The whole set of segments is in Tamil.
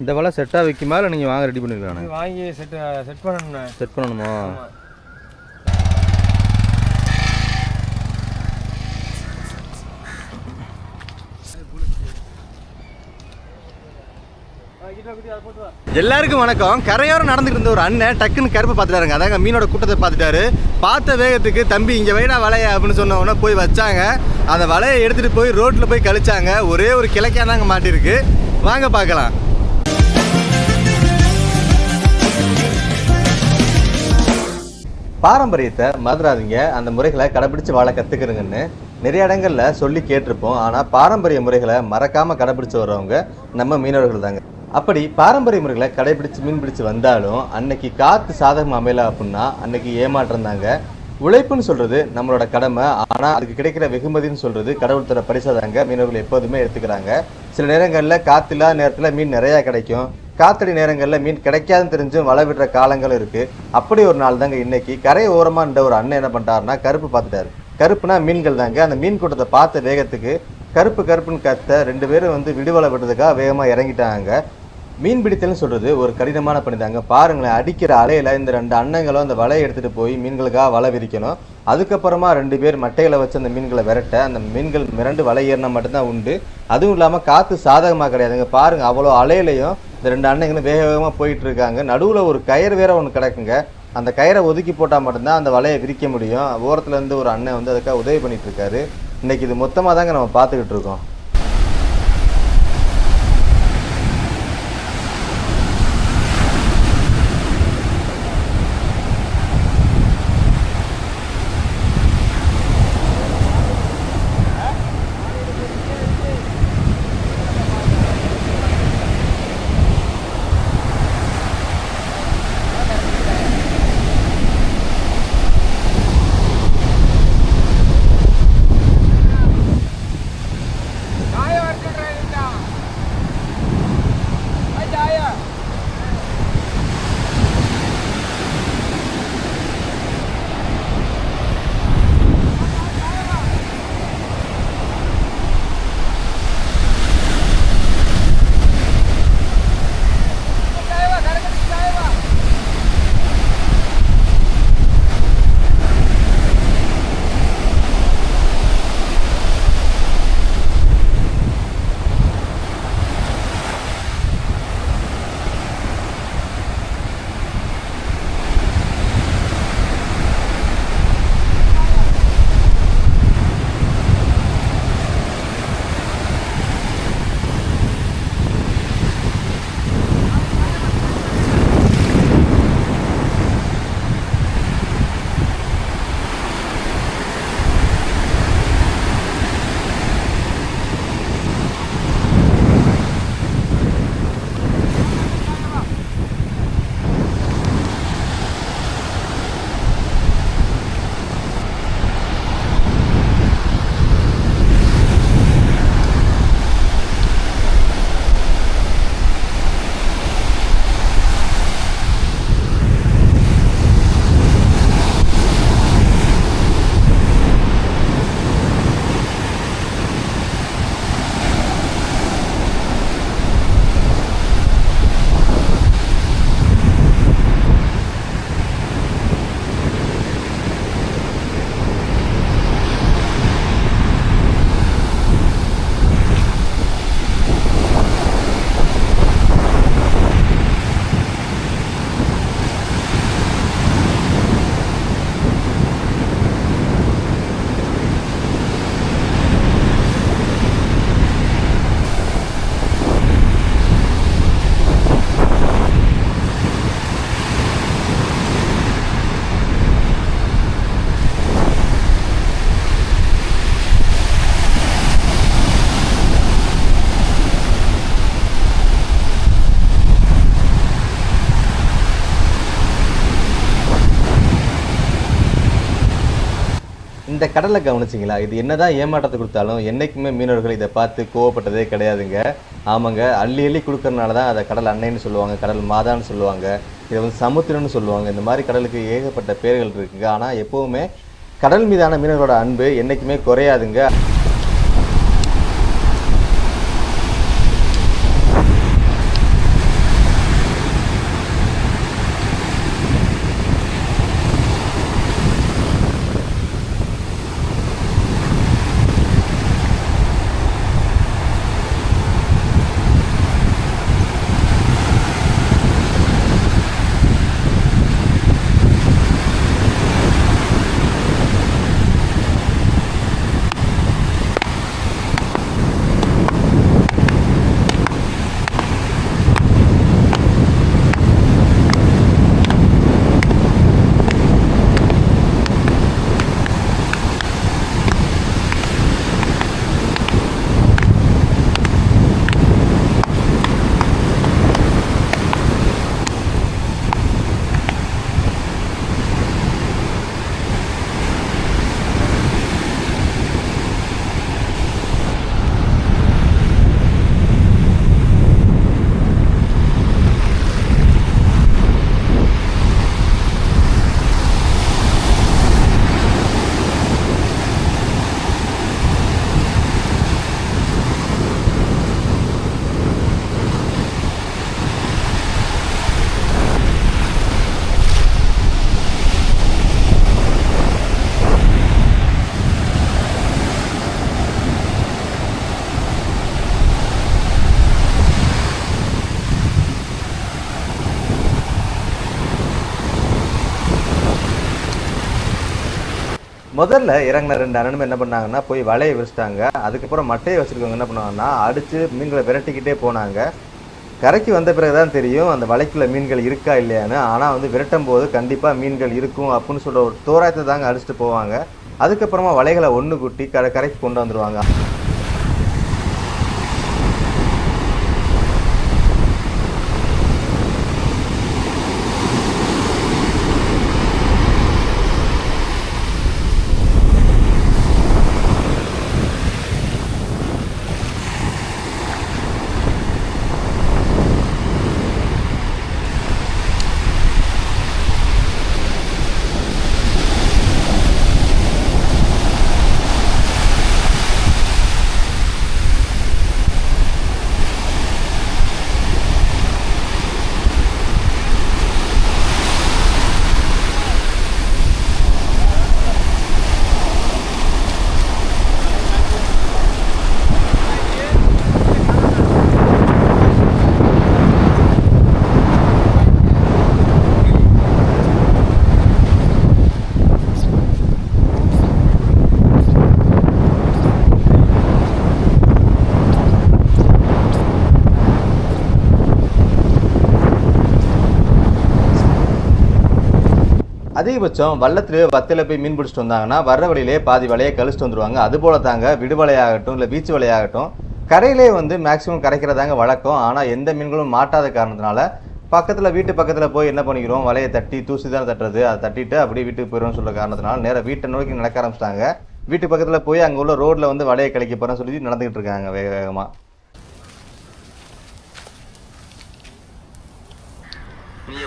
இந்த வலை செட்டாக வைக்குமா? இல்லை நீங்கள் வாங்க ரெடி பண்ணிருக்கானே இது வாங்கி செட் செட் பண்ணணுண்ணே செட் பண்ணணுமா ஆமா. ஆ, கிட்ட குட்டி அதை போட்டு வா எல்லாருக்கும் வணக்கம். கரையோரம் நடந்துட்டு இருந்த ஒரு அண்ணன் டக்குன்னு கருப்பு பார்த்துட்டாருங்க. அதாங்க மீனோட கூட்டத்தை பார்த்துட்டாரு. பார்த்த வேகத்துக்கு தம்பி இங்கே வைடா வலைய அப்படின்னு சொன்ன போய் வச்சாங்க. அந்த வலையை எடுத்துகிட்டு போய் ரோட்டில் போய் கழிச்சாங்க. ஒரே ஒரு கிழக்கியா தாங்க மாட்டிருக்கு. வாங்க பார்க்கலாம். பாரம்பரியத்தை மதுராதிங்க அந்த முறைகளை கடைபிடிச்சு வாழ கற்றுக்கிறங்கன்னு நிறைய இடங்கள்ல சொல்லி கேட்டிருப்போம். ஆனால் பாரம்பரிய முறைகளை மறக்காம கடைபிடிச்சு வர்றவங்க நம்ம மீனவர்கள் தாங்க அப்படி பாரம்பரிய முறைகளை கடைபிடிச்சு மீன் பிடிச்சு வந்தாலும் அன்னைக்கு காத்து சாதகம் அமையல அப்படின்னா அன்னைக்கு ஏமாற்றம் தாங்க. உழைப்புன்னு சொல்றது நம்மளோட கடமை. ஆனா அதுக்கு கிடைக்கிற வெகுமதின்னு சொல்றது கடவுள் தர பரிசாதாங்க மீனவர்கள் எப்போதுமே எடுத்துக்கிறாங்க. சில நேரங்களில் காத்து இல்லாத நேரத்துல மீன் நிறைய கிடைக்கும். காத்தடி நேரங்களில் மீன் கிடைக்காதுன்னு தெரிஞ்சும் வலை விடுற காலங்கள் இருக்கு. அப்படி ஒரு நாள் தாங்க இன்னைக்கு கரை ஓரமா இருந்த ஒரு அண்ணன் என்ன பண்ணிட்டாருன்னா கருப்பு பார்த்துட்டாரு. கருப்புனா மீன்கள் தாங்க. அந்த மீன் கூட்டத்தை பார்த்த வேகத்துக்கு கருப்பு கருப்புன்னு கத்த ரெண்டு பேரும் வந்து விடுவலை விடுறதுக்காக வேகமாக இறங்கிட்டாங்க. மீன் பிடித்தல்னு சொல்கிறது ஒரு கடினமான பணி தாங்க பாருங்களேன் அடிக்கிற அலையில் இந்த ரெண்டு அண்ணங்களும் அந்த வலையை எடுத்துகிட்டு போய் மீன்களுக்காக வலை விரிக்கணும். அதுக்கப்புறமா ரெண்டு பேர் மட்டைகளை வச்சு அந்த மீன்களை விரட்ட அந்த மீன்கள் மிரண்டு வலை ஏறினா மட்டும்தான் உண்டு. அதுவும் இல்லாமல் காற்று சாதகமாக கிடையாதுங்க. பாருங்கள் அவ்வளோ அலையிலையும் இந்த ரெண்டு அண்ணங்களும் வேக வேகமாக போயிட்டு இருக்காங்க ஒரு கயிறு வேற ஒன்று கிடக்குங்க. அந்த கயிறை ஒதுக்கி போட்டால் மட்டும்தான் அந்த வலையை விரிக்க முடியும். ஓரத்துலேருந்து ஒரு அண்ணன் வந்து அதுக்காக உதவி பண்ணிகிட்ருக்காரு இன்றைக்கி இன்னைக்கு இது மொத்தமாக தாங்க நம்ம பார்த்துக்கிட்டு இருக்கோம் இந்த கடலை கவனிச்சிங்களா? இது என்னதான் ஏமாற்றத்தை கொடுத்தாலும் என்றைக்குமே மீனவர்கள் இதை பார்த்து கோவப்பட்டதே கிடையாதுங்க. ஆமாங்க அள்ளி அள்ளி கொடுக்கறனால தான் அதை கடல் அன்னைன்னு சொல்லுவாங்க கடல் மாதான்னு சொல்லுவாங்க இதை வந்து சமுத்திரம்னு சொல்லுவாங்க. இந்த மாதிரி கடலுக்கு ஏகப்பட்ட பேர்கள் இருக்குங்க. ஆனால் எப்போவுமே கடல் மீதான மீனவர்களோட அன்பு என்றைக்குமே குறையாதுங்க. முதல்ல இறங்கின ரெண்டு அண்ணனும் என்ன பண்ணாங்கன்னா போய் வலையை விரிச்சிட்டாங்க. அதுக்கப்புறம் மட்டையை வச்சுருக்கவங்க என்ன பண்ணுவாங்கன்னா அடித்து மீன்களை விரட்டிக்கிட்டே போனாங்க. கரைக்கு வந்த பிறகு தான் தெரியும் அந்த வலைக்குள்ளே மீன்கள் இருக்கா இல்லையான்னு. ஆனால் வந்து விரட்டும் போது கண்டிப்பாக மீன்கள் இருக்கும் அப்படின்னு சொல்கிற ஒரு தோராயத்தை தாங்க அடிச்சுட்டு போவாங்க. அதுக்கப்புறமா வலைகளை ஒன்று கூட்டி கரை கரைக்கு கொண்டு வந்துடுவாங்க அதிகபட்சம் வள்ளத்துல வத்தையில் போய் மீன் பிடிச்சிட்டு வந்தாங்கன்னா வர்ற வழியிலே பாதி வலையை கழிச்சிட்டு வந்துருவாங்க. அது போல தாங்க விடுவலையாகட்டும் இல்லை பீச் வலையாகட்டும் கரையிலே வந்து மேக்ஸிமம் கரைக்கிறதாங்க வழக்கம். ஆனால் எந்த மீன்களும் மாட்டாத காரணத்தினால பக்கத்தில் வீட்டு பக்கத்தில் போய் என்ன பண்ணிக்கிறோம்? வலையை தட்டி தூசி தானே தட்டுறது? அதை தட்டிட்டு அப்படியே வீட்டுக்கு போயிடும்னு சொல்ல காரணத்தினால நேராக வீட்டை நோக்கி நடக்க ஆரம்பிச்சிட்டாங்க. வீட்டு பக்கத்தில் போய் அங்கே உள்ள ரோட்டில் வந்து வலையை கிடைக்க போகிறேன்னு சொல்லி நடந்துக்கிட்டு இருக்காங்க வேக வேகமாக நீங்க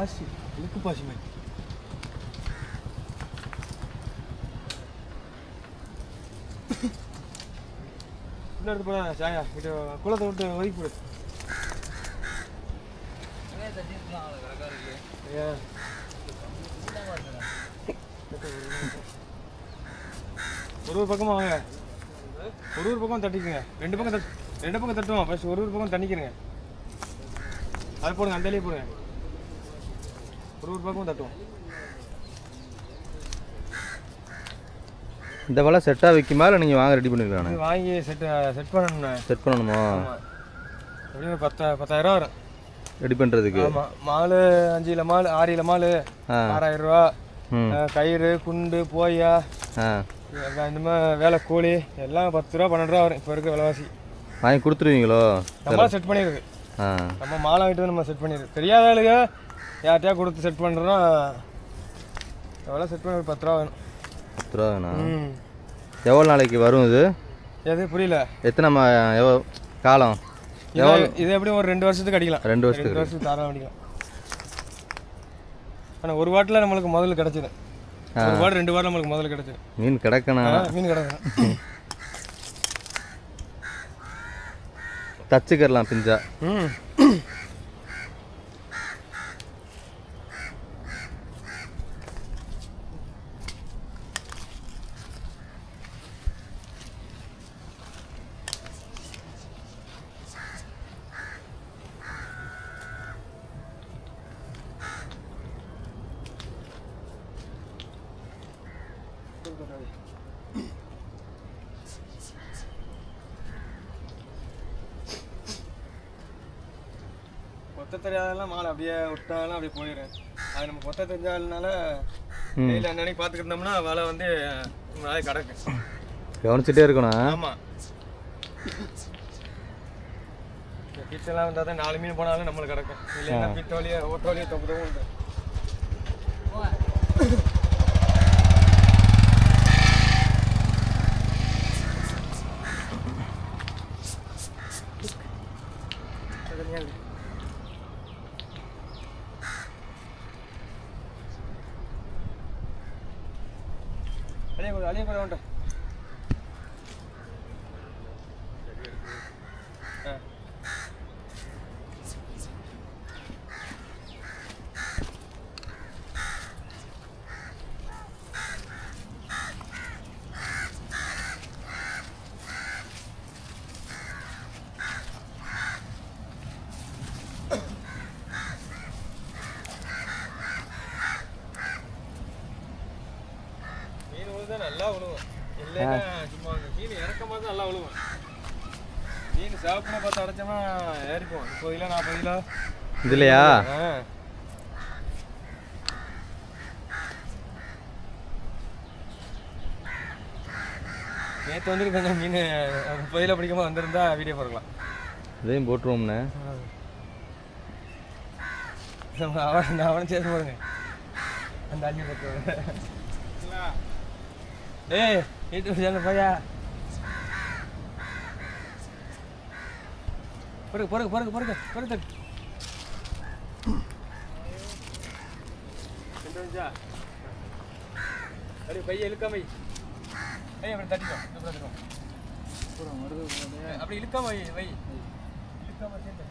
பாசி இழுக்கு பாசி மாதிரி இன்னும் எடுத்து போடா சாயா இது குளத்தை விட்டு ஒதுக்கி போடு ஒரு ஒரு பக்கமாக வாங்க ஒரு ஒரு பக்கம் தட்டிக்குங்க ரெண்டு பக்கம் தட்டு ரெண்டு பக்கம் தட்டுவோம் ஃபஸ்ட் ஒரு ஒரு பக்கம் தண்ணிக்கிறங்க அது போடுங்க அந்தலேயே போடுங்க ஒரு தட்டுவோம். இந்த வலை செட்டாக வைக்குமா? இல்லை நீங்கள் வாங்க ரெடி பண்ணிருக்கானே? வாங்கி செட் செட் பண்ணணும்ண்ணே செட் பண்ணணுமா? எப்படியும் ஒரு பத்தா பத்தாயிரம் வரும். ரெடி பண்ணுறதுக்கு ஆமாம் மாலு அஞ்சு கிலோ மாலு ஆறு கிலோ மாலு ஆறாயிரம் ரூபா. கயிறு குண்டு போயா இந்த மாதிரி வேலை கூலி எல்லாம் பத்து ரூபா பன்னெண்டு ரூபா வரும். இப்போ இருக்க விலைவாசி. வாங்கி கொடுத்துருவீங்களோ? நம்மளா செட் பண்ணிடுது நம்ம மாலை வாங்கிட்டு நம்ம செட் பண்ணிடுது தெரியாத ஆளுங்க யார்கிட்டயா கொடுத்து செட் பண்ணுறோம் எவ்வளோ செட் பண்ணி பத்து ரூபா வேணும். பத்து ரூபா வேணும் ம். எவ்வளோ நாளைக்கு வரும் இது? எது புரியல. எத்தனை மா எவ்வளோ காலம்? இது இது எப்படியும் ஒரு ரெண்டு வருஷத்துக்கு அடிக்கலாம். ரெண்டு வருஷத்துக்கு ரெண்டு வருஷத்துக்கு தாராளம் அடிக்கலாம். ஆனால் ஒரு வாட்டில் நம்மளுக்கு முதல்ல கிடச்சிது. ஒரு வாட் ரெண்டு வாரம் நம்மளுக்கு முதல்ல கிடச்சிது. மீன் கிடக்கணும் மீன் கிடக்கும் தச்சுக்கிறலாம் பிஞ்சா. ம். கொத்த தெரியாதெல்லாம் மாலை அப்படியே விட்டாலும் அப்படியே போயிடும். அது நம்ம கொத்த தெரிஞ்சாதனால ம். டெய்லி அன்னன்னைக்கு பார்த்துக்கிட்டு இருந்தோம்னா வலை வந்து நாளைக்கு கிடக்கு. கவனிச்சிட்டே இருக்கணும். ஆமாம் கிச்செல்லாம் வந்தால் தான் நாலு மீன் போனாலும் நம்மளுக்கு கிடக்கும். இல்லைன்னா பித்தோலியே ஓட்டோலியே தொப்பு தொப்பு உண்டு அடைச்சோம்னா ஏறிப்போம். முப்பது கிலோ நாற்பது கிலோ இதுலையா? ஆ. நேற்று வந்துட்டு கொஞ்சம் மீன் முப்பது கிலோ பிடிக்காம வந்திருந்தா வீடியோ போடலாம். இதையும் போட்டுருவோம்ண்ணே அவன் நான் அவனை சேர்த்து போடுங்க. அந்த போட்டு. ஏய் வீட்டு பையா? பொறுக்கு பொறுக்கு பொறுக்கு பொறுக்கு பொறுக்கு அப்படியே பைய இழுக்காம ஏய் அப்படி தட்டிக்கோ அப்படி இழுக்காம வை. இழுக்காம சேர்ந்து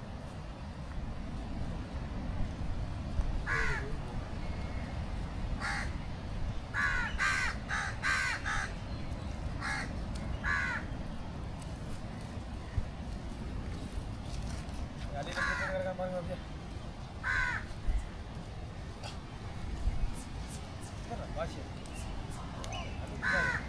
அள்ளி தட்டி கிடக்கா பாருங்க அப்படியே வாசி கிட்ட குட்டி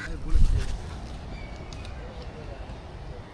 அதை போட்டு வா